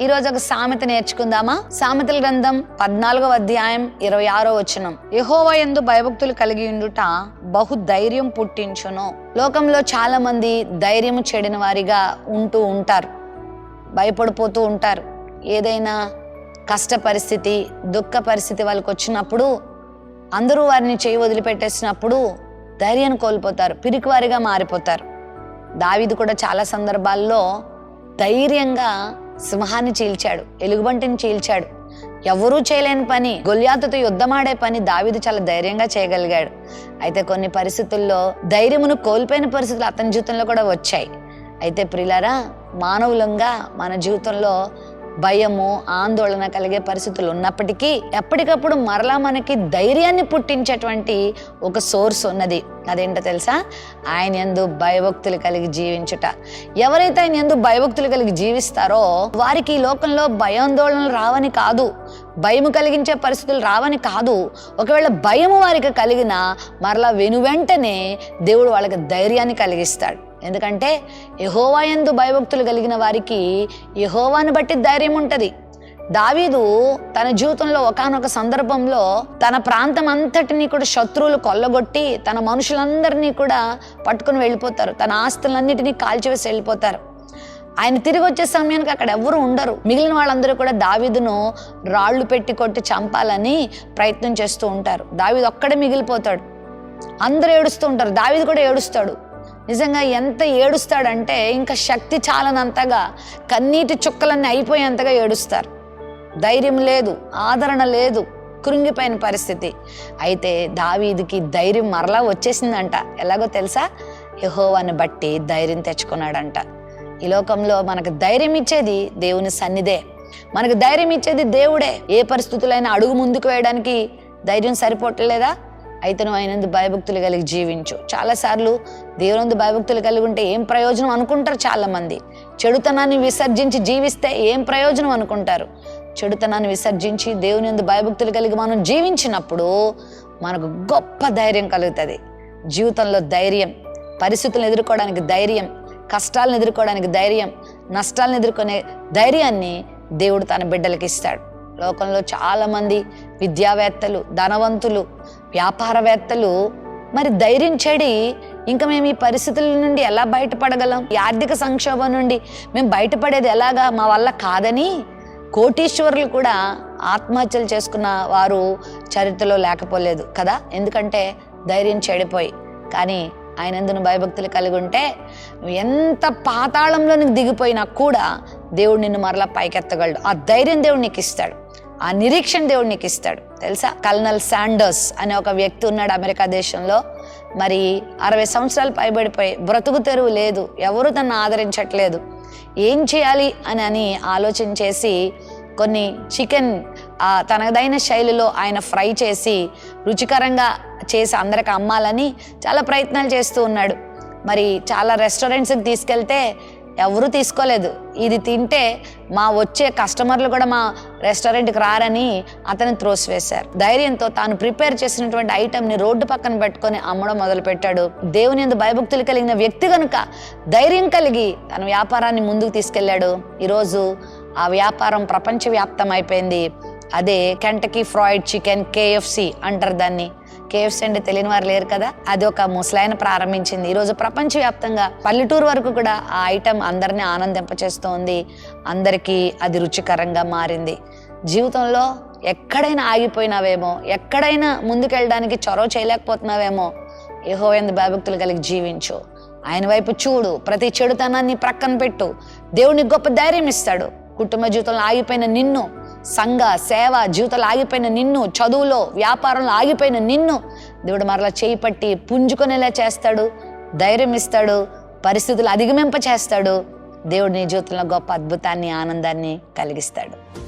ఈరోజు ఒక సామెత నేర్చుకుందామా? సామెతల గ్రంథం పద్నాలుగవ అధ్యాయం ఇరవై ఆరో వచనం. యహోవ ఎందు భయభక్తులు కలిగి ఉండుట బహు ధైర్యం పుట్టించును. లోకంలో చాలా మంది ధైర్యం చెడిన వారిగా ఉంటూ ఉంటారు. భయపడిపోతూ ఉంటారు. ఏదైనా కష్ట పరిస్థితి దుఃఖ పరిస్థితి వాళ్ళకి వచ్చినప్పుడు అందరూ వారిని చేయి వదిలిపెట్టేసినప్పుడు ధైర్యాన్ని కోల్పోతారు. పిరికివారిగా మారిపోతారు. దావిది కూడా చాలా సందర్భాల్లో ధైర్యంగా సింహాన్ని చీల్చాడు ఎలుగుబంటిని చీల్చాడు. ఎవరూ చేయలేని పని గొల్యాతుతో యుద్ధమాడే పని దావిదు చాలా ధైర్యంగా చేయగలిగాడు. అయితే కొన్ని పరిస్థితుల్లో ధైర్యమును కోల్పోయిన పరిస్థితులు అతని జీవితంలో కూడా వచ్చాయి. అయితే ప్రిలారా మానవులంగా మన జీవితంలో భయము ఆందోళన కలిగే పరిస్థితులు ఉన్నప్పటికీ ఎప్పటికప్పుడు మరలా మనకి ధైర్యాన్ని పుట్టించేటువంటి ఒక సోర్స్ ఉన్నది. అదేంటో తెలుసా? ఆయన ఎందు భయభక్తులు కలిగి జీవించుట. ఎవరైతే ఆయన ఎందు భయభక్తులు కలిగి జీవిస్తారో వారికి ఈ లోకంలో భయాందోళనలు రావని కాదు భయము కలిగించే పరిస్థితులు రావని కాదు ఒకవేళ భయము వారికి కలిగిన మరలా వెను వెంటనే దేవుడు వాళ్ళకి ధైర్యాన్ని కలిగిస్తాడు. ఎందుకంటే యహోవా ఎందు భయభక్తులు కలిగిన వారికి యహోవాను బట్టి ధైర్యం ఉంటుంది. దావీదు తన జీవితంలో ఒకానొక సందర్భంలో తన ప్రాంతం అంతటినీ కూడా శత్రువులు కొల్లగొట్టి తన మనుషులందరినీ కూడా పట్టుకుని వెళ్ళిపోతారు. తన ఆస్తులన్నిటినీ కాల్చివేసి వెళ్ళిపోతారు. ఆయన తిరిగి వచ్చే సమయానికి అక్కడ ఎవరు ఉండరు. మిగిలిన వాళ్ళందరూ కూడా దావీదును రాళ్ళు పెట్టి కొట్టి చంపాలని ప్రయత్నం చేస్తూ ఉంటారు. దావీదు ఒక్కడే మిగిలిపోతాడు. అందరూ ఏడుస్తూ ఉంటారు. దావీదు కూడా ఏడుస్తాడు. నిజంగా ఎంత ఏడుస్తాడంటే ఇంకా శక్తి చాలనంతగా కన్నీటి చుక్కలన్నీ అయిపోయేంతగా ఏడుస్తారు. ధైర్యం లేదు ఆదరణ లేదు కృంగిపోయిన పరిస్థితి. అయితే దావీదికి ధైర్యం మరలా వచ్చేసిందంట. ఎలాగో తెలుసా? యహోవాని బట్టి ధైర్యం తెచ్చుకున్నాడంట. ఈ లోకంలో మనకు ధైర్యం ఇచ్చేది దేవుని సన్నిధే. మనకు ధైర్యం ఇచ్చేది దేవుడే. ఏ పరిస్థితులైనా అడుగు ముందుకు వేయడానికి ధైర్యం సరిపోవట్లేదా? అయితే నువ్వు ఆయనందు భయభక్తులు కలిగి జీవించు. చాలాసార్లు దేవునందు భయభక్తులు కలిగి ఉంటే ఏం ప్రయోజనం అనుకుంటారు చాలామంది. చెడుతనాన్ని విసర్జించి జీవిస్తే ఏం ప్రయోజనం అనుకుంటారు? చెడుతనాన్ని విసర్జించి దేవుని ఎందు భయభక్తులు కలిగి మనం జీవించినప్పుడు మనకు గొప్ప ధైర్యం కలుగుతుంది. జీవితంలో ధైర్యం పరిస్థితులను ఎదుర్కోవడానికి ధైర్యం కష్టాలను ఎదుర్కోవడానికి ధైర్యం నష్టాలను ఎదుర్కొనే ధైర్యాన్ని దేవుడు తన బిడ్డలకి ఇస్తాడు. లోకంలో చాలామంది విద్యావేత్తలు ధనవంతులు వ్యాపారవేత్తలు మరి ధైర్యం చెడి ఇంకా మేము ఈ పరిస్థితుల నుండి ఎలా బయటపడగలం? ఈ ఆర్థిక సంక్షోభం నుండి మేము బయటపడేది ఎలాగా? మా వల్ల కాదని కోటీశ్వరులు కూడా ఆత్మహత్యలు చేసుకున్న వారు చరిత్రలో లేకపోలేదు కదా? ఎందుకంటే ధైర్యం చెడిపోయి. కానీ ఆయన ఎందును భయభక్తులు కలిగి ఉంటే నువ్వు ఎంత పాతాళంలో నీకు దిగిపోయినా కూడా దేవుడు నిన్ను మరలా పైకెత్తగలడు. ఆ ధైర్యం దేవుడు నీకు ఇస్తాడు. ఆ నిరీక్షణ దేవుడు నీకు ఇస్తాడు తెలుసా? కల్నల్ శాండర్స్ అనే ఒక వ్యక్తి ఉన్నాడు అమెరికా దేశంలో. మరి అరవై సంవత్సరాలు పైబడిపోయి బ్రతుకు తెరువు లేదు ఎవరు తను ఆదరించట్లేదు. ఏం చేయాలి అని అని ఆలోచన చేసి కొన్ని చికెన్ తనదైన శైలిలో ఆయన ఫ్రై చేసి రుచికరంగా చేసి అందరికి అమ్మాలని చాలా ప్రయత్నాలు చేస్తూ ఉన్నాడు. మరి చాలా రెస్టారెంట్స్కి తీసుకెళ్తే ఎవరు తీసుకోలేదు. ఇది తింటే మా వచ్చే కస్టమర్లు కూడా మా రెస్టారెంట్కి రారని అతను త్రోసివేశారు. ధైర్యంతో తాను ప్రిపేర్ చేసినటువంటి ఐటమ్ని రోడ్డు పక్కన పెట్టుకొని అమ్మడం మొదలుపెట్టాడు. దేవుని ఎందు భయభక్తులు కలిగిన వ్యక్తి కనుక ధైర్యం కలిగి తన వ్యాపారాన్ని ముందుకు తీసుకెళ్ళాడు. ఈరోజు ఆ వ్యాపారం ప్రపంచవ్యాప్తం అయిపోయింది అదే కెంటకీ ఫ్రాయిడ్ చికెన్ కేఎఫ్సి అంటారు దాన్ని. కేవ్స్ అండ్ తెలియని వారు లేరు కదా? అది ఒక ముసలాయన ప్రారంభించింది. ఈరోజు ప్రపంచవ్యాప్తంగా పల్లెటూరు వరకు కూడా ఆ ఐటెం అందరినీ ఆనందింపచేస్తోంది. అందరికీ అది రుచికరంగా మారింది. జీవితంలో ఎక్కడైనా ఆగిపోయినావేమో ఎక్కడైనా ముందుకెళ్ళడానికి చొరవ చేయలేకపోతున్నావేమో ఏహో ఎందు భయభక్తులు కలిగి జీవించు. ఆయన వైపు చూడు ప్రతి చెడుతనాన్ని ప్రక్కన పెట్టు. దేవునికి గొప్ప ధైర్యం ఇస్తాడు. కుటుంబ జీవితంలో ఆగిపోయిన నిన్ను సంఘ సేవ జీవితంలో ఆగిపోయిన నిన్ను చదువులో వ్యాపారంలో ఆగిపోయిన నిన్ను దేవుడు మరలా చేయి పట్టి పుంజుకునేలా చేస్తాడు ధైర్యం ఇస్తాడు పరిస్థితులు అధిగమింప చేస్తాడు దేవుడు నీ జీవితంలో గొప్ప అద్భుతాన్ని ఆనందాన్ని కలిగిస్తాడు.